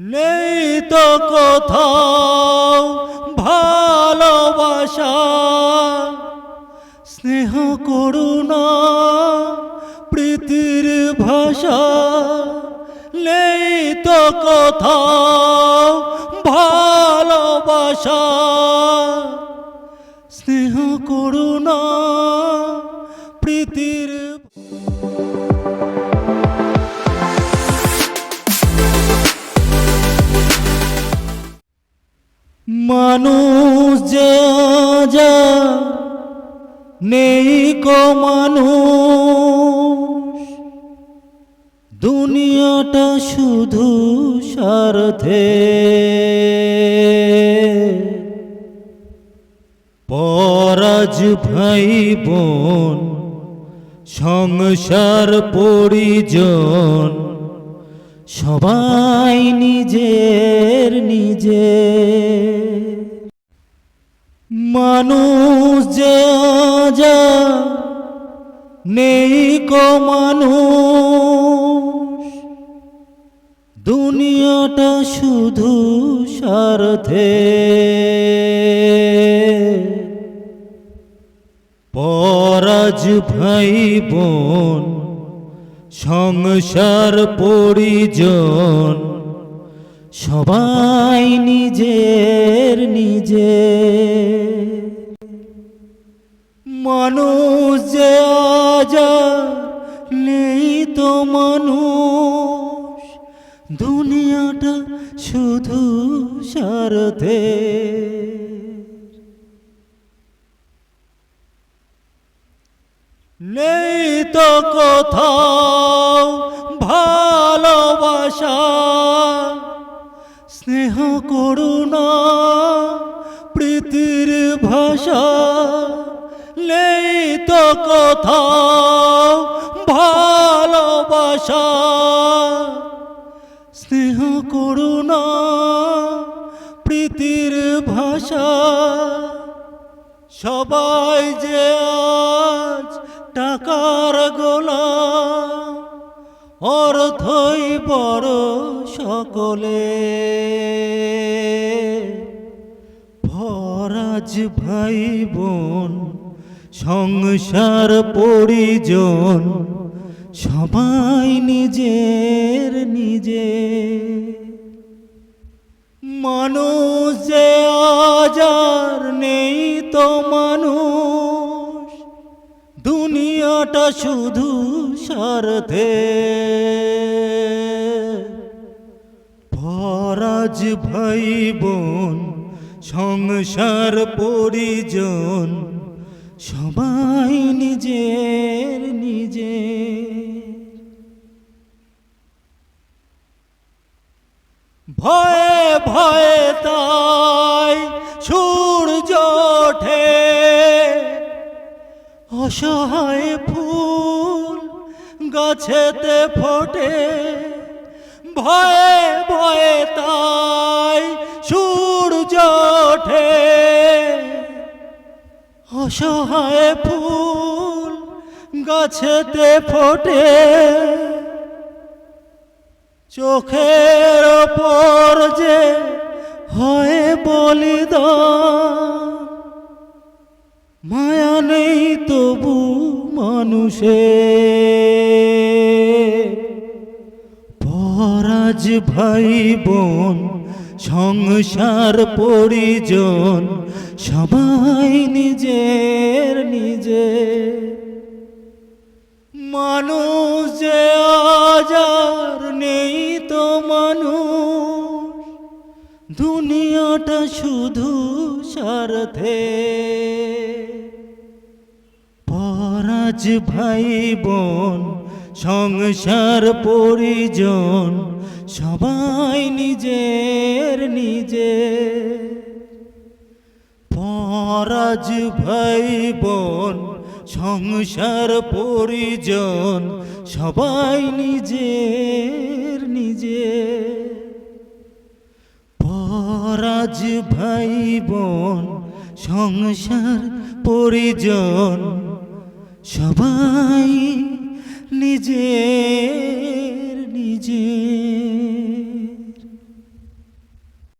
নেই তো কোথাও ভালোবাসা। স্নেহ করুণা প্রীতির ভাষা। নেই তো কোথাও ভালোবাসা। স্নেহ করুণা নেই কো মানুষ। দুনিয়াটা শুধু স্বার্থে। পরাজ ভাই বোন সংসার পরিজন সবাই নিজের নিজে। মানুষ যে যা নেই কো মানুষ। দুনিয়াটা শুধু স্বার্থে। পরাজ ভাই বোন, সংসার পরিজন, সবাই নিজের নিজে। মানুষ যে আজ আর নেই তো মানুষ। দুনিয়াটা শুধু সারথে। নেই তো কোথাও ভালোবাসা। স্নেহ করুণা, প্রীতির ভাষা। কোথাও ভালোবাসা। স্নেহ করুণা প্রীতির ভাষা। সবাই যে আজ টাকার গোলাম অর্থই বড় সকলে। ভরাজ ভাই বোন সংসার পরিজন, সবাই নিজের নিজে। মানুষ যে আজার নেই তো মানুষ, দুনিয়াটা শুধু স্বার্থে। ফরাজ ভাই বোন, সংসার পরিজন সবাই নিজের নিজে। ভয়ে ভয়ে তাই সূর্য ওঠে। অসহায় ফুল গাছেতে ফোটে। ভয়ে ভয়ে তাই সূর্য অসহায় ফুল গাছেতে ফোটে। চোখের ওপর যে হয় বলিদান, মায়া নেই তবু মানুষে। পরাজ ভাই বোন সংসার পরিজন সবাই নিজের নিজে। মানুষ যে আজার নেই তো মানুষ দুনিয়াটা শুধু স্বার্থে পরাজ ভাই বোন, সংসার, পরিজন, সবাই নিজের নিজে। পরাজ ভাই বোন, সংসার, পরিজন, সবাই নিজের নিজে। পরাজ ভাই বোন, সংসার, পরিজন সবাই নিজের নিজের